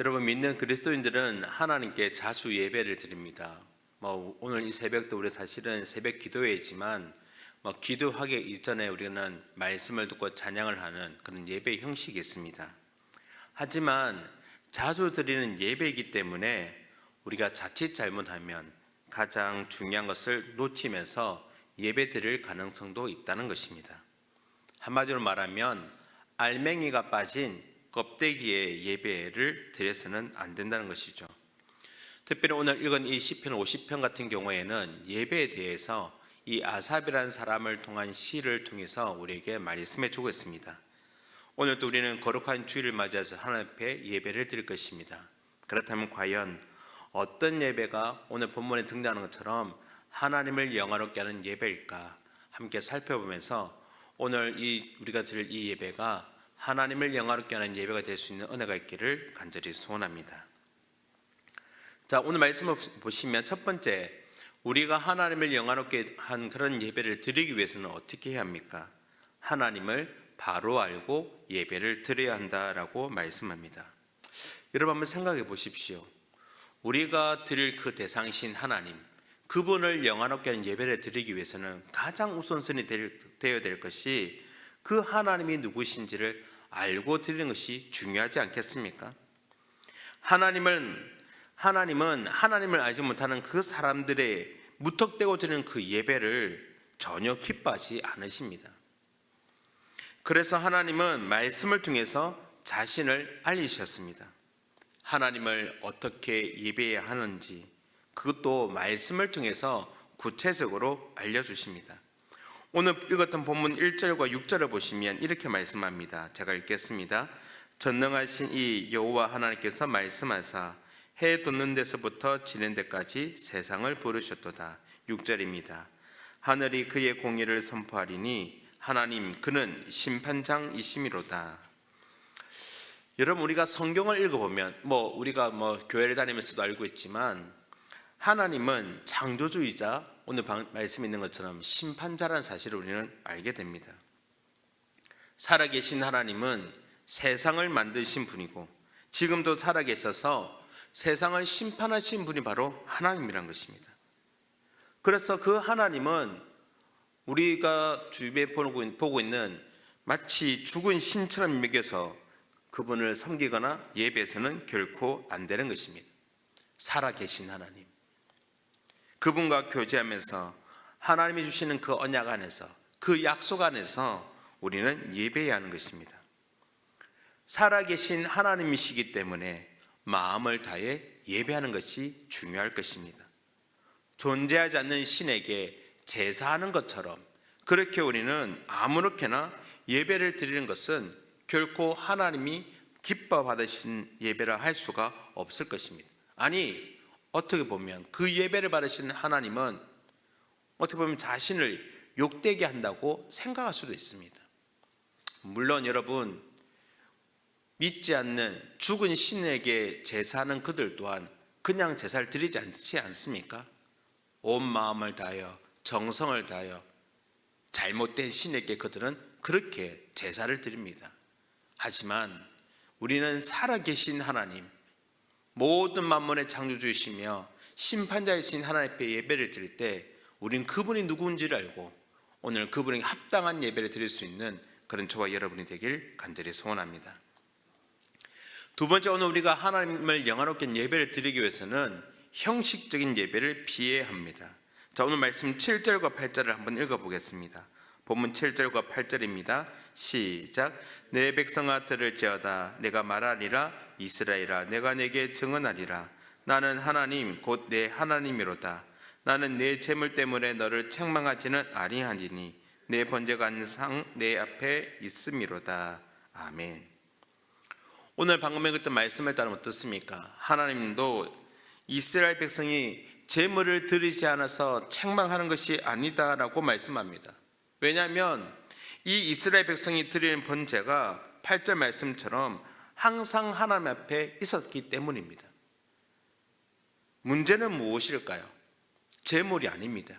여러분 믿는 그리스도인들은 하나님께 자주 예배를 드립니다. 뭐 오늘 이 새벽도 우리 사실은 새벽 기도회지만 뭐 기도하기 이전에 우리는 말씀을 듣고 찬양을 하는 그런 예배 형식이 있습니다. 하지만 자주 드리는 예배이기 때문에 우리가 자칫 잘못하면 가장 중요한 것을 놓치면서 예배 드릴 가능성도 있다는 것입니다. 한마디로 말하면 알맹이가 빠진 껍데기의 예배를 드려서는 안 된다는 것이죠. 특별히 오늘 읽은 이 시편 50편 같은 경우에는 예배에 대해서 이 아삽이라는 사람을 통한 시를 통해서 우리에게 말씀해 주고 있습니다. 오늘도 우리는 거룩한 주일을 맞이해서 하나님 앞에 예배를 드릴 것입니다. 그렇다면 과연 어떤 예배가 오늘 본문에 등장하는 것처럼 하나님을 영화롭게 하는 예배일까 함께 살펴보면서 오늘 이 우리가 드릴 이 예배가 하나님을 영화롭게 하는 예배가 될 수 있는 은혜가 있기를 간절히 소원합니다. 자, 오늘 말씀을 보시면 첫 번째 우리가 하나님을 영화롭게 한 그런 예배를 드리기 위해서는 어떻게 해야 합니까? 하나님을 바로 알고 예배를 드려야 한다라고 말씀합니다. 여러분 한번 생각해 보십시오. 우리가 드릴 그 대상이신 하나님, 그분을 영화롭게 하는 예배를 드리기 위해서는 가장 우선순위 되어야 될 것이 그 하나님이 누구신지를 알고 드리는 것이 중요하지 않겠습니까? 하나님은 하나님은 하나님을 알지 못하는 그 사람들의 무턱대고 드리는 그 예배를 전혀 기뻐하지 않으십니다. 그래서 하나님은 말씀을 통해서 자신을 알리셨습니다. 하나님을 어떻게 예배해야 하는지 그것도 말씀을 통해서 구체적으로 알려주십니다. 오늘 읽었던 본문 1절과 6절을 보시면 이렇게 말씀합니다. 제가 읽겠습니다. 전능하신 이 여호와 하나님께서 말씀하사 해 돋는 데서부터 지는 데까지 세상을 부르셨도다. 6절입니다. 하늘이 그의 공의를 선포하리니 하나님 그는 심판장이심이로다. 여러분 우리가 성경을 읽어보면 뭐 우리가 뭐 교회를 다니면서도 알고 있지만 하나님은 창조주이자 오늘 말씀 있는 것처럼 심판자라는 사실을 우리는 알게 됩니다. 살아계신 하나님은 세상을 만드신 분이고 지금도 살아계셔서 세상을 심판하신 분이 바로 하나님이란 것입니다. 그래서 그 하나님은 우리가 주위에 보고 있는 마치 죽은 신처럼 먹여서 그분을 섬기거나 예배해서는 결코 안 되는 것입니다. 살아계신 하나님. 그분과 교제하면서 하나님이 주시는 그 언약 안에서 그 약속 안에서 우리는 예배해야 하는 것입니다. 살아계신 하나님이시기 때문에 마음을 다해 예배하는 것이 중요할 것입니다. 존재하지 않는 신에게 제사하는 것처럼 그렇게 우리는 아무렇게나 예배를 드리는 것은 결코 하나님이 기뻐 받으신 예배를 할 수가 없을 것입니다. 아니, 어떻게 보면 그 예배를 받으시는 하나님은 어떻게 보면 자신을 욕되게 한다고 생각할 수도 있습니다. 물론 여러분, 믿지 않는 죽은 신에게 제사하는 그들 또한 그냥 제사를 드리지 않지 않습니까? 온 마음을 다하여 정성을 다하여 잘못된 신에게 그들은 그렇게 제사를 드립니다. 하지만 우리는 살아계신 하나님, 모든 만물의 창조주이시며 심판자이신 하나님 앞에 예배를 드릴 때 우리는 그분이 누구인지를 알고 오늘 그분에게 합당한 예배를 드릴 수 있는 그런 저와 여러분이 되길 간절히 소원합니다. 두 번째 오늘 우리가 하나님을 영화롭게 예배를 드리기 위해서는 형식적인 예배를 피해야 합니다. 자, 오늘 말씀 7절과 8절을 한번 읽어 보겠습니다. 본문 7절과 8절입니다. 시작. 내 백성아 들을지어다 내가 말하리라 이스라엘아 내가 내게 증언하리라 나는 하나님 곧 내 하나님이로다 나는 내 재물 때문에 너를 책망하지는 아니하리니 내 번제가 항상 내 앞에 있음이로다. 아멘. 오늘 방금 읽었던 말씀에 따르면 어떻습니까? 하나님도 이스라엘 백성이 제물을 드리지 않아서 책망하는 것이 아니다라고 말씀합니다. 왜냐하면 이 이스라엘 백성이 드리는 번제가 8절 말씀처럼 항상 하나님 앞에 있었기 때문입니다. 문제는 무엇일까요? 제물이 아닙니다.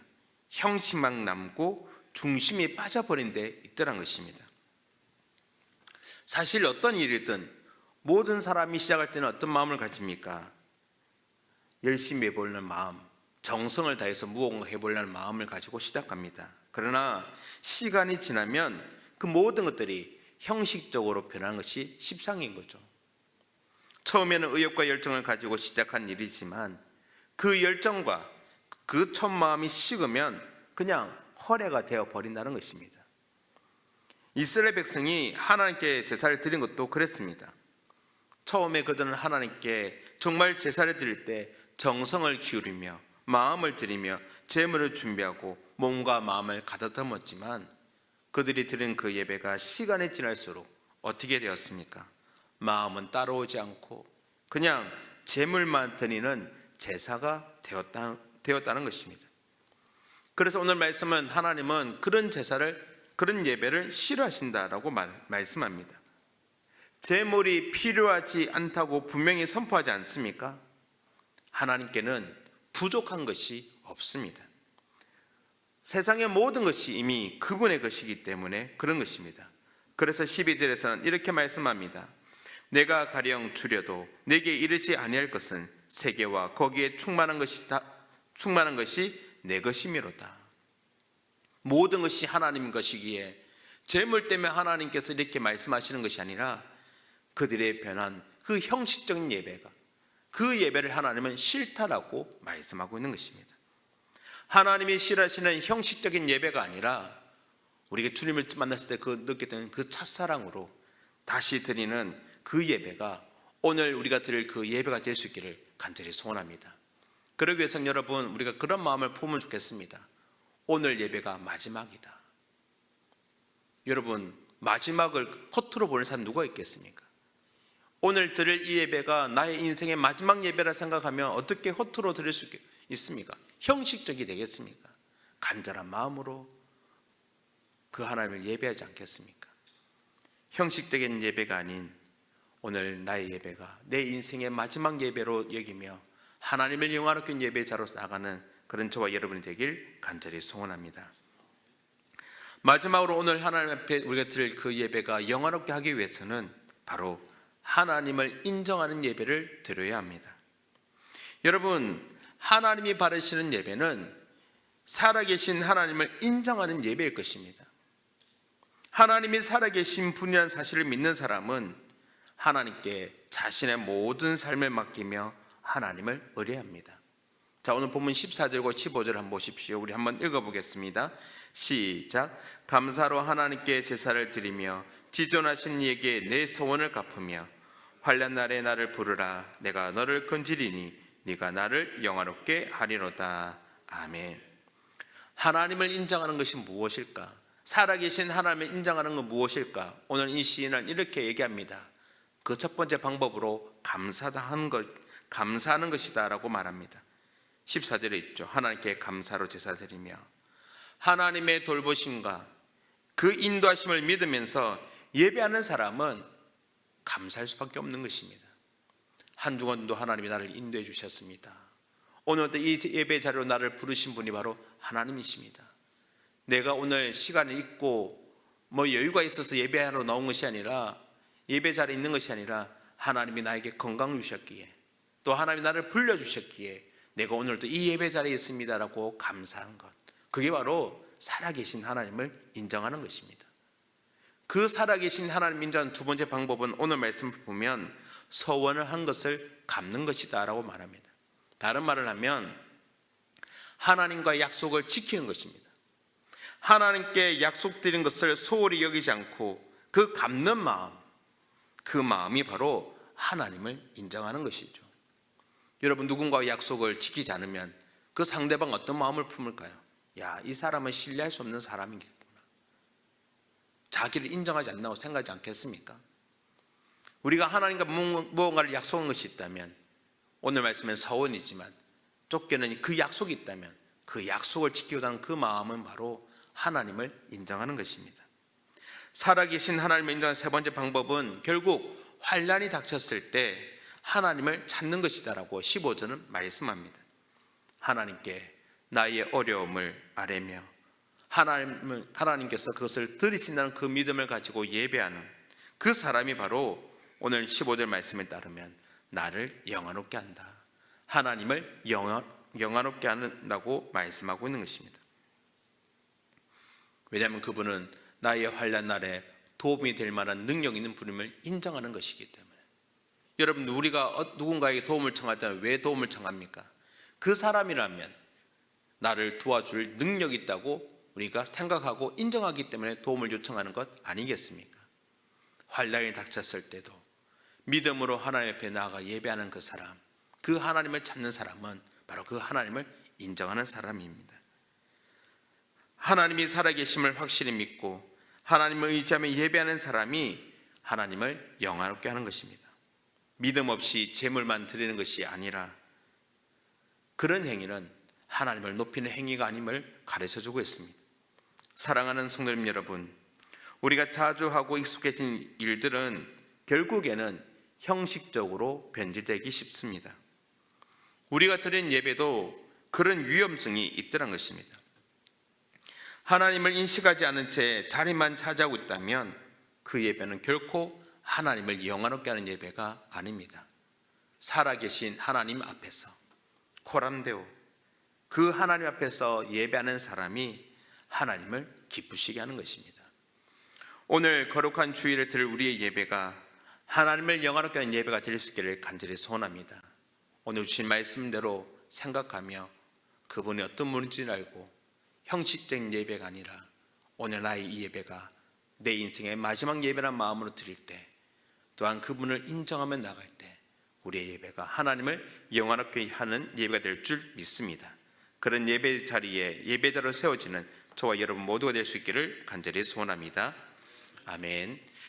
형식만 남고 중심이 빠져버린 데 있더란 것입니다. 사실 어떤 일이든 모든 사람이 시작할 때는 어떤 마음을 가집니까? 열심히 해보려는 마음, 정성을 다해서 무언가 해보려는 마음을 가지고 시작합니다. 그러나 시간이 지나면 그 모든 것들이 형식적으로 변하는 것이 십상인 거죠. 처음에는 의욕과 열정을 가지고 시작한 일이지만 그 열정과 그 첫 마음이 식으면 그냥 허례가 되어 버린다는 것입니다. 이스라엘 백성이 하나님께 제사를 드린 것도 그랬습니다. 처음에 그들은 하나님께 정말 제사를 드릴 때 정성을 기울이며 마음을 들이며 재물을 준비하고 몸과 마음을 가다듬었지만 그들이 드린 그 예배가 시간이 지날수록 어떻게 되었습니까? 마음은 따라오지 않고 그냥 재물만 드리는 제사가 되었다, 되었다는 것입니다. 그래서 오늘 말씀은 하나님은 그런 제사를 그런 예배를 싫어하신다라고 말, 말씀합니다. 재물이 필요하지 않다고 분명히 선포하지 않습니까? 하나님께는 부족한 것이 없습니다. 세상의 모든 것이 이미 그분의 것이기 때문에 그런 것입니다. 그래서 12절에서는 이렇게 말씀합니다. 내가 가령 주려도 내게 이르지 아니할 것은 세계와 거기에 충만한 것이 다 충만한 것이 내 것이미로다. 모든 것이 하나님 것이기에 재물 때문에 하나님께서 이렇게 말씀하시는 것이 아니라 그들의 변한 그 형식적인 예배가 그 예배를 하나님은 싫다라고 말씀하고 있는 것입니다. 하나님이 싫어하시는 형식적인 예배가 아니라 우리가 주님을 만났을 때 그 느꼈던 그 첫사랑으로 다시 드리는 그 예배가 오늘 우리가 드릴 그 예배가 될 수 있기를 간절히 소원합니다. 그러기 위해서는 여러분 우리가 그런 마음을 품으면 좋겠습니다. 오늘 예배가 마지막이다. 여러분 마지막을 커트로 보는 사람 누가 있겠습니까? 오늘 드릴 이 예배가 나의 인생의 마지막 예배라 생각하면 어떻게 허투루 드릴 수 있습니까? 형식적이 되겠습니까? 간절한 마음으로 그 하나님을 예배하지 않겠습니까? 형식적인 예배가 아닌 오늘 나의 예배가 내 인생의 마지막 예배로 여기며 하나님을 영화롭게 예배자로 나가는 그런 저와 여러분이 되길 간절히 소원합니다. 마지막으로 오늘 하나님 앞에 우리가 드릴 그 예배가 영화롭게 하기 위해서는 바로 하나님을 인정하는 예배를 드려야 합니다. 여러분, 하나님이 바르시는 예배는 살아계신 하나님을 인정하는 예배일 것입니다. 하나님이 살아계신 분이라는 사실을 믿는 사람은 하나님께 자신의 모든 삶을 맡기며 하나님을 의뢰합니다. 자, 오늘 본문 14절과 15절 한번 보십시오. 우리 한번 읽어보겠습니다. 시작. 감사로 하나님께 제사를 드리며 지존하신 이에게 내 소원을 갚으며 환란 날에 나를 부르라. 내가 너를 건지리니 네가 나를 영화롭게 하리로다. 아멘. 하나님을 인정하는 것이 무엇일까? 살아계신 하나님을 인정하는 건 무엇일까? 오늘 이 시인은 이렇게 얘기합니다. 그 첫 번째 방법으로 감사다 하는 것, 감사하는 것이다라고 말합니다. 14절에 있죠. 하나님께 감사로 제사 드리며 하나님의 돌보심과 그 인도하심을 믿으면서 예배하는 사람은 감사할 수밖에 없는 것입니다. 한두 번도 하나님이 나를 인도해 주셨습니다. 오늘도 이 예배 자리로 나를 부르신 분이 바로 하나님이십니다. 내가 오늘 시간이 있고 뭐 여유가 있어서 예배하러 나온 것이 아니라 예배 자리에 있는 것이 아니라 하나님이 나에게 건강 주셨기에 또 하나님이 나를 불러 주셨기에 내가 오늘도 이 예배 자리에 있습니다라고 감사한 것. 그게 바로 살아계신 하나님을 인정하는 것입니다. 그 살아계신 하나님 인정하는 두 번째 방법은 오늘 말씀 보면 서원을 한 것을 갚는 것이다라고 말합니다. 다른 말을 하면 하나님과 약속을 지키는 것입니다. 하나님께 약속드린 것을 소홀히 여기지 않고 그 갚는 마음, 그 마음이 바로 하나님을 인정하는 것이죠. 여러분 누군가와 약속을 지키지 않으면 그 상대방 어떤 마음을 품을까요? 야, 이 사람은 신뢰할 수 없는 사람이겠구나. 자기를 인정하지 않는다고 생각하지 않겠습니까? 우리가 하나님과 무언가를 약속한 것이 있다면 오늘 말씀은 서원이지만 쫓겨는 그 약속이 있다면 그 약속을 지키고자 그 마음은 바로 하나님을 인정하는 것입니다. 살아계신 하나님을 인정하는 세 번째 방법은 결국 환란이 닥쳤을 때 하나님을 찾는 것이다라고 15절은 말씀합니다. 하나님께 나의 어려움을 아뢰며 하나님 하나님께서 그것을 들으신다는 그 믿음을 가지고 예배하는 그 사람이 바로 오늘 15절 말씀에 따르면 나를 영화롭게 한다. 하나님을 영화, 영화롭게 한다고 말씀하고 있는 것입니다. 왜냐하면 그분은 나의 환란 날에 도움이 될 만한 능력 있는 분임을 인정하는 것이기 때문에 여러분 우리가 어- 누군가에게 도움을 때왜 도움을 청합니까? 그 사람이라면 나를 도와줄 능력 있다고 우리가 생각하고 인정하기 때문에 도움을 요청하는 것 아니겠습니까? 환란이 닥쳤을 때도 믿음으로 하나님 앞에 나아가 예배하는 그 사람, 그 하나님을 찾는 사람은 바로 그 하나님을 인정하는 사람입니다. 하나님이 살아계심을 확실히 믿고 하나님을 의지하며 예배하는 사람이 하나님을 영화롭게 하는 것입니다. 믿음 없이 재물만 드리는 것이 아니라 그런 행위는 하나님을 높이는 행위가 아님을 가르쳐 주고 있습니다. 사랑하는 성도님 여러분, 우리가 자주 하고 익숙해진 일들은 결국에는 형식적으로 변질되기 쉽습니다. 우리가 드린 예배도 그런 위험성이 있더란 것입니다. 하나님을 인식하지 않은 채 자리만 차지하고 있다면 그 예배는 결코 하나님을 영화롭게 하는 예배가 아닙니다. 살아계신 하나님 앞에서 코람데오 그 하나님 앞에서 예배하는 사람이 하나님을 기쁘시게 하는 것입니다. 오늘 거룩한 주일을 들 우리의 예배가 하나님을 영화롭게 하는 예배가 될 수 있기를 간절히 소원합니다. 오늘 주신 말씀대로 생각하며 그분이 어떤 분인지를 알고 형식적인 예배가 아니라 오늘 나의 이 예배가 내 인생의 마지막 예배란 마음으로 드릴 때 또한 그분을 인정하며 나갈 때 우리의 예배가 하나님을 영화롭게 하는 예배가 될 줄 믿습니다. 그런 예배 자리에 예배자로 세워지는 저와 여러분 모두가 될 수 있기를 간절히 소원합니다. 아멘.